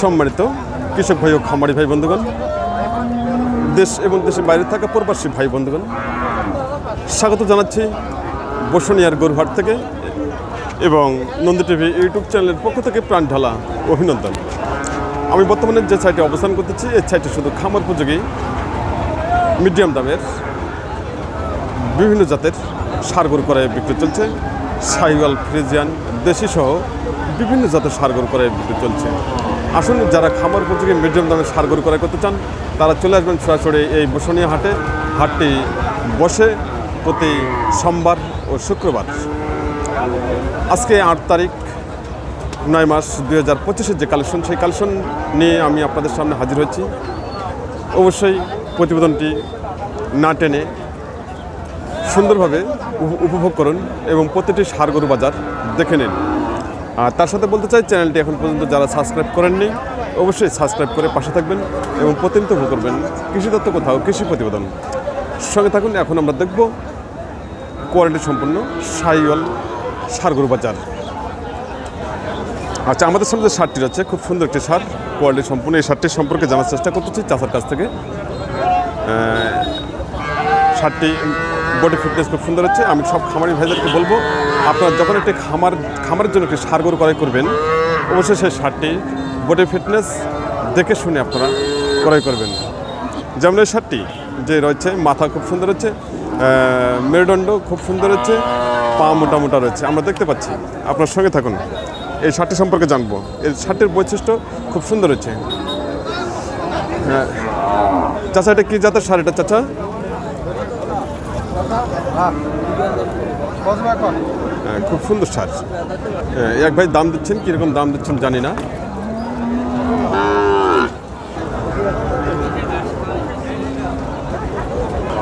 সম্মানিত কৃষক ভাই ও খামারি ভাই বন্ধুগণ, দেশ এবং দেশের বাইরে থাকা প্রবাসী ভাই বন্ধুগণ, স্বাগত জানাচ্ছি বসুনিয়ার গরুহাট থেকে এবং নন্দী টিভি ইউটিউব চ্যানেলের পক্ষ থেকে প্রাণ ঢালা অভিনন্দন। আমি বর্তমানে যে সাইটে অবস্থান করতেছি, এই সাইটে শুধু খামার উপযোগী মিডিয়াম দামের, বিভিন্ন জাতের সার গরু করে বিক্রি চলছে। সাইওয়াল, ফ্রিজিয়ান, দেশি সহ বিভিন্ন জাতের সার গরু করে বিক্রি চলছে। আসুন যারা খামার উপযোগী মিডিয়াম দামে সার গরু ক্রয় করতে চান, তারা চলে আসবেন সরাসরি এই বসনীয় হাটে। হাটটি বসে প্রতি সোমবার ও শুক্রবার। আজকে আট তারিখ, নয় মাস দুই হাজার পঁচিশের যে কালেকশন, সেই কালেকশন নিয়ে আমি আপনাদের সামনে হাজির হয়েছি। অবশ্যই প্রতিবেদনটি না টেনে সুন্দরভাবে উপভোগ করুন এবং প্রতিটি সার গরু বাজার দেখে নিন। আর তার সাথে বলতে চাই, চ্যানেলটি এখন পর্যন্ত যারা সাবস্ক্রাইব করেননি, অবশ্যই সাবস্ক্রাইব করে পাশে থাকবেন এবং প্রতিনিধিত্ব করবেন কৃষি তত্ত্ব কোথাও, কৃষি প্রতিবেদন। সঙ্গে থাকুন, এখন আমরা দেখব কোয়ালিটি সম্পন্ন সাইওয়াল সার গরু বাজার। আচ্ছা আমাদের সামনে যে সারটি রয়েছে, খুব সুন্দর একটি সার, কোয়ালিটি সম্পূর্ণ এই সারটির সম্পর্কে জানার চেষ্টা করতেছি চাষার কাছ থেকে। সারটি বডি ফিটনেস খুব সুন্দর হচ্ছে। আমি সব খামারি ভাইদেরকে বলব, আপনারা যখন একটি খামার, খামারের জন্য একটি সার গরু ক্রয় করবেন, অবশ্যই সেই সারটি বডি ফিটনেস দেখে শুনে আপনারা ক্রয় করবেন। যেমন এই সারটি যে রয়েছে, মাথা খুব সুন্দর হচ্ছে মেরুদণ্ড খুব সুন্দর হচ্ছে, পা মোটা মোটা রয়েছে। আমরা দেখতে পাচ্ছি, আপনার সঙ্গে থাকুন। এই শার্টটি সম্পর্কে জানব। এই শার্টের বৈশিষ্ট্য খুব সুন্দর হচ্ছে। চাচা, এটা কী জাতের সার এটা, চাচা? খুব সুন্দর সার হ্যাঁ, এক ভাই দাম দিচ্ছেন কীরকম দাম দিচ্ছেন জানি না।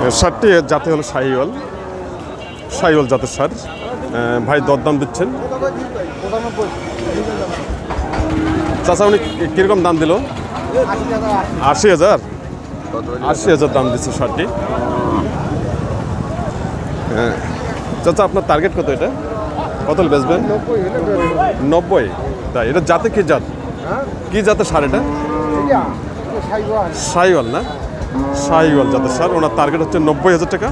হ্যাঁ, সারটি জাতে হলো সাইওয়াল সাইওয়াল জাতের হ্যাঁ, ভাই দরদাম দিচ্ছেন। চাচা উনি কীরকম দাম দিল? আশি হাজার। আশি হাজার? দাম দিচ্ছে শার্টটি হ্যাঁ চাচা আপনার টার্গেট কত এটা? কত বেচবেন? নব্বই। তাই এটা জাতে কি জাত? কি জাতের সার এটা? সাইওয়াল না? সাইওয়াল জাতের সার। ওনার টার্গেট হচ্ছে নব্বই হাজার টাকা।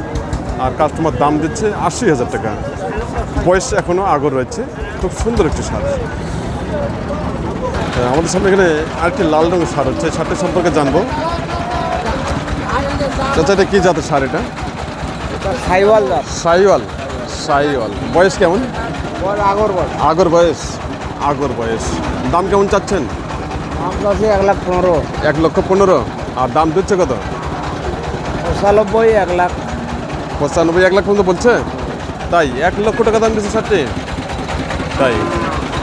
আর কাস্টমার দাম দিচ্ছে আশি হাজার টাকা। বয়স এখনও আগর রয়েছে। খুব সুন্দর একটি সার। হ্যাঁ, আমাদের সামনে এখানে আরেকটি লাল রঙের সার হচ্ছে। সারটি সম্পর্কে জানব। চাচা এটা কি জাতের সার এটা? সাইওয়াল সাইওয়াল সাইওয়াল। বয়স কেমন? আগর বল আগর বয়স আগর বয়স। দাম কেমন চাচ্ছেন? এক লাখ পনেরো। এক লক্ষ পনেরো। আর দাম দিচ্ছে কত? পঁচানব্বই এক লাখ। পঁচানব্বই এক লাখ পর্যন্ত বলছে? তাই এক লক্ষ টাকা দাম দিচ্ছে শার্টটি তাই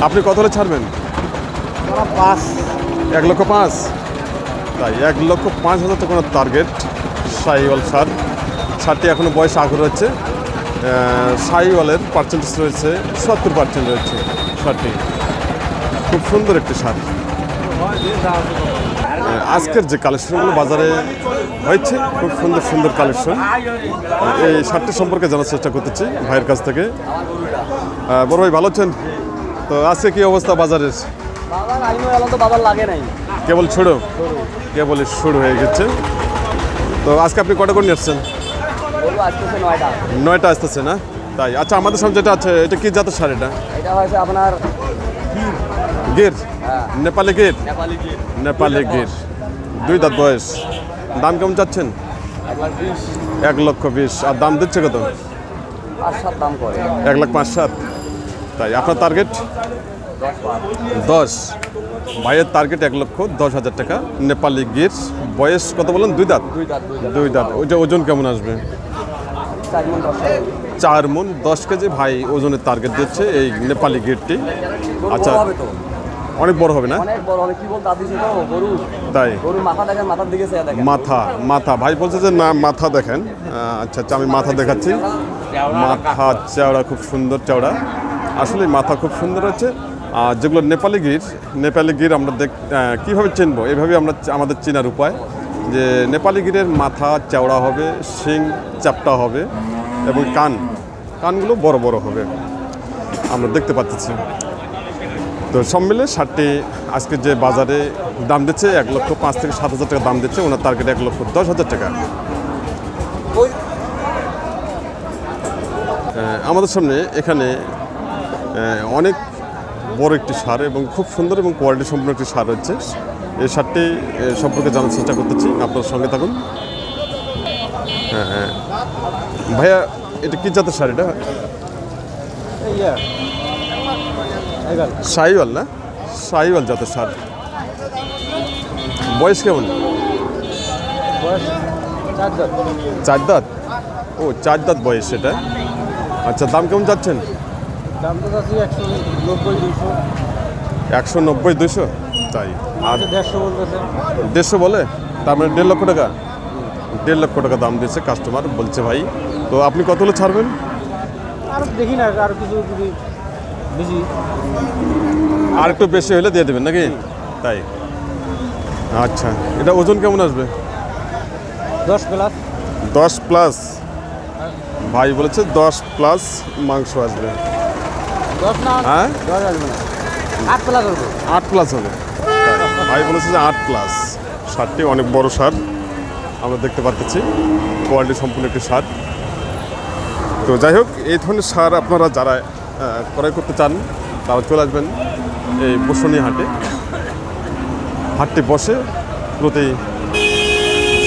আপনি কত হলে ছাড়বেন? পাঁচ। এক লক্ষ পাঁচ। তাই এক লক্ষ পাঁচ হাজার টাকা টার্গেট সাইওয়াল সার সারটি এখনও বয়স আগর রয়েছে সাইওয়ালের পার্সেন্টেজ রয়েছে, সত্তর পার্সেন্ট রয়েছে শার্টটি খুব সুন্দর একটি শার্ট। আজকের যে কালেকশনগুলো বাজারে হয়েছে, খুব সুন্দর সুন্দর কালেকশন। এই শার্টটি সম্পর্কে জানার চেষ্টা করতেছি ভাইয়ের কাছ থেকে। বড় ভাই, ভালো আছেন? তো আজকে কি অবস্থা বাজারের? কেবল শুরু কেবল শুরু হয়ে গেছে। তো আজকে আপনি কটা করে নিয়ে আসছেন? নয়টা। আসতেছে না? তাই। আচ্ছা আমাদের সামনে যেটা আছে এটা কি জাতের সার এটা? এটা হয়েছে আপনার গির? হ্যাঁ। নেপালি গির? নেপালি গির। দুই দাঁত বয়স। দাম কেমন চাচ্ছেন? এক লক্ষ বিশ। আর দাম দিচ্ছে কত? এক লাখ পাঁচ সাত। তাই আপনার টার্গেট দশ। ভাইয়ের টার্গেট এক লক্ষ দশ হাজার টাকা। নেপালি গির বয়স কত বলেন? দুই দাঁত? দুই দাঁত ওইটা ওজন কেমন আসবে? চার মন দশ কেজি। ভাই ওজনের টার্গেট দিচ্ছে এই নেপালি গেটটি আচ্ছা অনেক বড় হবে না? অনেক বড় হবে। কি বলতে দিছে তো গরু। তাই? গরু মাথা দেখেন মাথার দিকে চেয়ে দেখেন। মাথা মাথা। ভাই বলছে যে না মাথা দেখেন। আচ্ছা আচ্ছা আমি মাথা দেখাচ্ছি। মাথা চওড়া খুব সুন্দর চওড়া। আসলে মাথা খুব সুন্দর আছে আর যেগুলো নেপালি গির নেপালি গির আমরা দেখ কীভাবে চিনবো? এইভাবে আমরা আমাদের চেনার উপায় যে নেপালি গিরের মাথা চওড়া হবে, শিং চাপটা হবে এবং কান, কানগুলো বড় বড় হবে। আমরা দেখতে পাচ্ছি। তো সব মিলে ষাটটি, আজকে যে বাজারে দাম দিচ্ছে, এক লক্ষ পাঁচ থেকে সাত হাজার টাকা দাম দিচ্ছে, ওনার টার্গেট এক লক্ষ দশ হাজার টাকা। আমাদের সামনে এখানে অনেক বড় একটি সার এবং খুব সুন্দর এবং কোয়ালিটি সম্পন্ন একটি সার হচ্ছে। এই সারটি সম্পর্কে জানার চেষ্টা করতেছি, আপনার সঙ্গে থাকুন। হ্যাঁ হ্যাঁ। ভাইয়া, এটা কি জাতের সার এটা? সাইওয়াল না? সাইওয়াল জাতের সার। বয়স কেমন? চার দাঁত। ও, চার দাঁত বয়স সেটা আচ্ছা দাম কেমন যাচ্ছেন? দাম তো যাচ্ছে একশো নব্বই দুশো একশো নব্বই দুশো তাই। আর দেড়শো বলতেছে। দেড়শো বলে? তার মানে দেড় লক্ষ টাকা? দেড় লক্ষ টাকা দাম দিয়েছে কাস্টমার বলছে ভাই। তো আপনি কত হলে ছাড়বেন? আর দেখি না আর কিছু যদি বেশি আর একটু বেশি হলে দিয়ে দেবেন নাকি? তাই। আচ্ছা এটা ওজন কেমন আসবে? দশ প্লাস। দশ প্লাস? ভাই বলেছে দশ প্লাস মাংস আসবে। হ্যাঁ? আট প্লাস হবে। আট প্লাস হবে। ভাই বলেছে যে আট প্লাস সারটি অনেক বড় সার আমরা দেখতে পাচ্ছি কোয়ালিটি সম্পূর্ণ একটি সার তো যাই হোক এই ধরনের সার আপনারা যারা ক্রয় করতে চান তারা চলে আসবেন এই বসুনি হাটে। হাটটি বসে প্রতি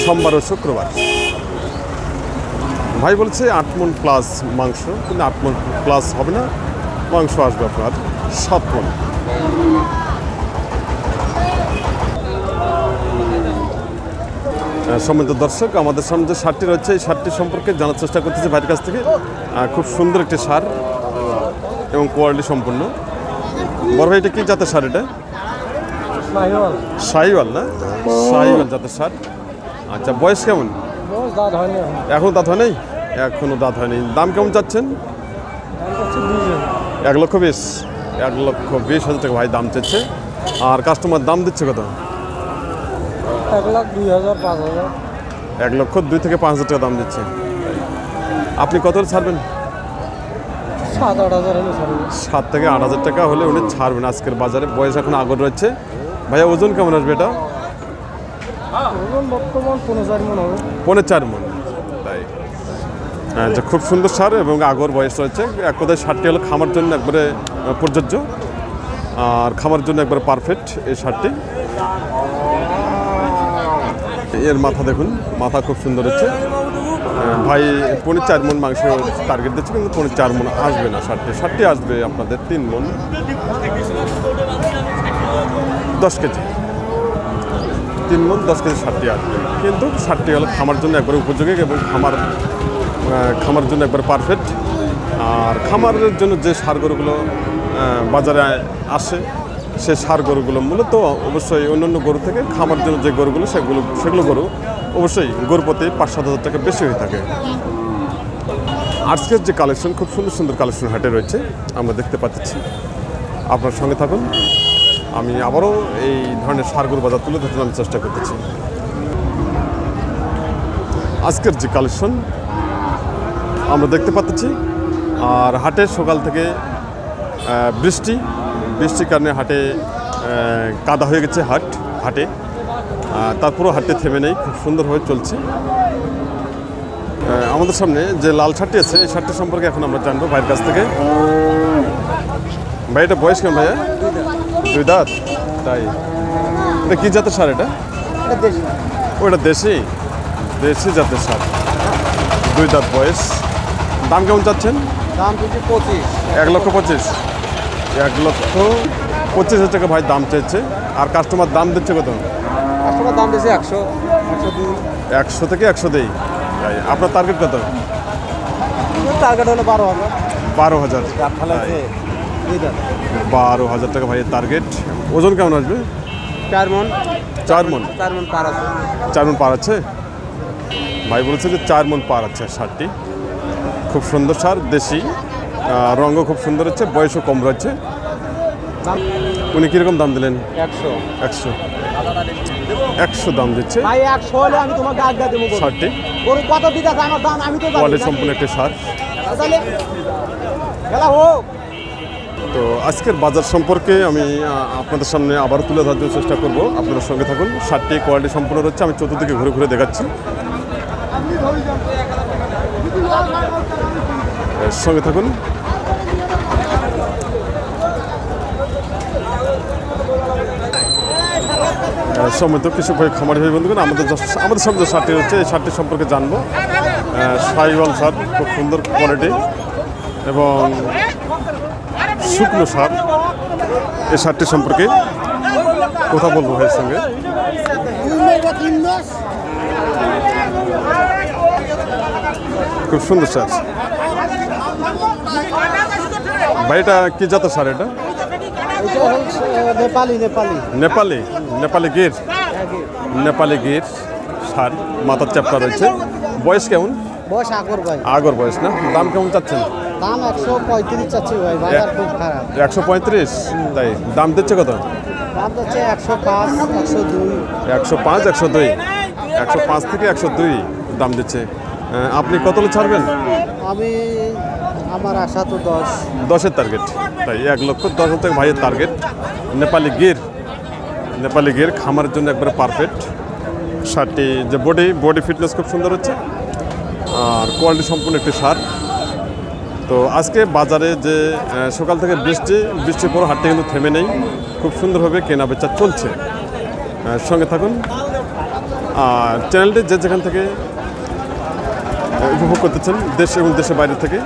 সোমবার ও শুক্রবার। ভাই বলছে আট মন প্লাস মাংস কিন্তু আট মন প্লাস হবে না। মাংস আসবে আপনার সাত মন। আহ, সম্মানিত দর্শক আমাদের সামনে যে সারটি রয়েছে এই সারটি সম্পর্কে জানার চেষ্টা করতেছি ভাইয়ের কাছ থেকে। খুব সুন্দর একটি সার এবং কোয়ালিটি সম্পূর্ণ বড় ভাই এটা কি জাতের সার এটা? শাহিওয়াল না? শাহিওয়াল জাতের সার। আচ্ছা বয়স কেমন? এখনও দাঁত হয় নাই? এখনও দাঁত হয়নি দাম কেমন চাচ্ছেন? এক লক্ষ বিশ। এক লক্ষ বিশ হাজার টাকা ভাই দাম চাচ্ছে আর কাস্টমার দাম দিচ্ছে কত? এক লাখ দুই হাজার পাঁচ হাজার। এক লক্ষ দুই থেকে পাঁচ হাজার টাকা দাম দিচ্ছে। আপনি কত ছাড়বেন? সাত আট হাজার হলে সাত থেকে আট হাজার টাকা হলে উনি ছাড়বেন আজকের বাজারে। বয়স এখন আগর রয়েছে। ভাইয়া ওজন কেমন আসবে এটা? ওজন বর্তমান পনেরো চার মন হবে। চার যে খুব সুন্দর সার এবং আগর বয়স রয়েছে। এক কথায় সারটি হলো খামার জন্য একবারে প্রযোজ্য। আর খামার জন্য একবারে পারফেক্ট এই সারটি। এর মাথা দেখুন, মাথা খুব সুন্দর হচ্ছে। ভাই পৌনে চার মন মাংস টার্গেট দিচ্ছে, কিন্তু পৌনে চার মন আসবে না সারটি। সারটি আসবে আপনাদের তিন মন। দশ কেজি। তিন মন, দশ কেজি সারটি আসবে। কিন্তু সারটি হলো খামার জন্য একবারে উপযোগী এবং খামার খামার জন্য একবার পারফেক্ট আর খামারের জন্য যে সার গরুগুলো বাজারে আসে, সে সার গরুগুলো মূলত অবশ্যই অন্যান্য গরু থেকে খামার জন্য যে গরুগুলো, সেগুলো সেগুলো গরু অবশ্যই গরু প্রতি পাঁচ সাত হাজার টাকা বেশি হয়ে থাকে। আজকের যে কালেকশন খুব সুন্দর সুন্দর কালেকশন হাটে রয়েছে, আমরা দেখতে পাচ্ছি। আপনার সঙ্গে থাকুন। আমি আবারও এই ধরনের সারগুলো বাজার তুলে ধরতে চেষ্টা করতেছি। আজকের যে কালেকশন আমরা দেখতে পাচ্ছি। আর হাটে সকাল থেকে বৃষ্টি বৃষ্টির কারণে হাটে কাদা হয়ে গেছে হাট হাটে। তারপরেও হাটে থেমে নেই খুব সুন্দরভাবে চলছে। আমাদের সামনে যে লাল শার্টটি আছে এই শার্টটি সম্পর্কে এখন আমরা জানব ভাইয়ের কাছ থেকে। ভাই এটা বয়স কেমন ভাইয়া? দুই দাঁত? তাই। এটা কি জাতের সার এটা? ওটা দেশি। দেশি? জাতের সার দুই দাঁত বয়স। দাম কেমন চাচ্ছেন? দাম দিচ্ছে পঁচিশ। এক লক্ষ পঁচিশ। এক লক্ষ পঁচিশ হাজার টাকা ভাই দাম চাইছে। আর কাস্টমার দাম দিচ্ছে কত? কাস্টমার দাম দিচ্ছে একশো একশো দুই। একশো থেকে একশো দেই। আপনার টার্গেট কত? টার্গেট হলো বারো হাজার। বারো হাজার। বারো হাজার টাকা ভাইয়ের টার্গেট ওজন কেমন আসবে? চার মন। চার মন? চার মন পার আছে। চার মন পার আছে? ভাই বলেছে যে চার মন পার আছে সারটি খুব সুন্দর সার দেশি রঙও খুব সুন্দর হচ্ছে বয়সও কম রয়েছে। উনি কীরকম দাম দিলেন? একশো। একশো। একশো দাম দিচ্ছে। ভাই একশো হলে আমি তোমাকে আজ্ঞা দেবো সারটি? গরু কত দিতে আমার দাম আমি তো কোয়ালিটি সম্পূর্ণ একটি সার। তো আজকের বাজার সম্পর্কে আমি আপনাদের সামনে আবার তুলে ধরার জন্য চেষ্টা করব। আপনাদের সঙ্গে থাকুন। ষাটটি কোয়ালিটি সম্পূর্ণ রয়েছে। আমি চতুর্দিকে ঘুরে ঘুরে দেখাচ্ছি। সঙ্গে থাকুন। সময় তো কৃষক ভাই খামারি ভাই বন্ধুগণ, আমাদের আমাদের সামনে যে শার্টটি হচ্ছে এই শার্টটি সম্পর্কে জানব। সাইওয়াল শার্ট খুব সুন্দর কোয়ালিটি এবং শুকনো সার। এই শার্টটি সম্পর্কে কথা বলব ভাইয়ের সঙ্গে। খুব সুন্দর শার্ট ভাইটা কি জাতের সার এটা? এটা নেপালি নেপালি। নেপালি। নেপালি গির। নেপালি গির সার মাথার চাপটা রয়েছে। বয়স কেমন? বয়স ভাই। আগর বয়স না? দাম কেমন চাচ্ছেন? দাম একশো পঁয়ত্রিশ চাচ্ছি ভাই বাজার খুব খারাপ। একশো পঁয়ত্রিশ? তাই দাম দিচ্ছে কত? দাম একশো পাঁচ একশো দুই। একশো পাঁচ একশো দুই? একশো পাঁচ থেকে একশো দুই দাম দিচ্ছে। আপনি কত হলে ছাড়বেন? আমি আমার আশা তো দশ। দশের টার্গেট তাই এক লক্ষ দশ টাকা ভাইয়ের টার্গেট নেপালি গির নেপালি গির খামারের জন্য একবারে পারফেক্ট শার্টটি যে বডি বডি ফিটনেস খুব সুন্দর হচ্ছে। আর কোয়ালিটি সম্পূর্ণ একটি সার তো আজকে বাজারে যে সকাল থেকে বৃষ্টি বৃষ্টির পর হাটটা কিন্তু থেমে নেই। খুব সুন্দরভাবে কেনা বেচা চলছে। সঙ্গে থাকুন। আর চ্যানেলটি যে যেখান থেকে উপভোগ করতেছেন দেশ এবং দেশের বাইরে থেকে,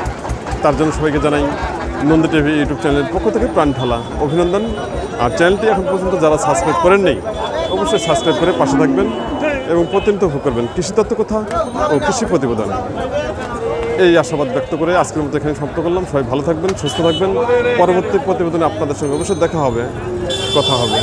তার জন্য সবাইকে জানাই নন্দী টিভি ইউটিউব চ্যানেলের পক্ষ থেকে প্রাণ ঢালা অভিনন্দন। আর চ্যানেলটি এখন পর্যন্ত যারা সাবস্ক্রাইব করেন নেই, অবশ্যই সাবস্ক্রাইব করে পাশে থাকবেন এবং প্রতিনিয়ত উপভোগ করবেন কৃষি তত্ত্ব কথা ও কৃষি প্রতিবেদন। এই আশাবাদ ব্যক্ত করে আজকের মতো এখানে সমাপ্ত করলাম। সবাই ভালো থাকবেন, সুস্থ থাকবেন। পরবর্তী প্রতিবেদনে আপনাদের সঙ্গে অবশ্যই দেখা হবে, কথা হবে।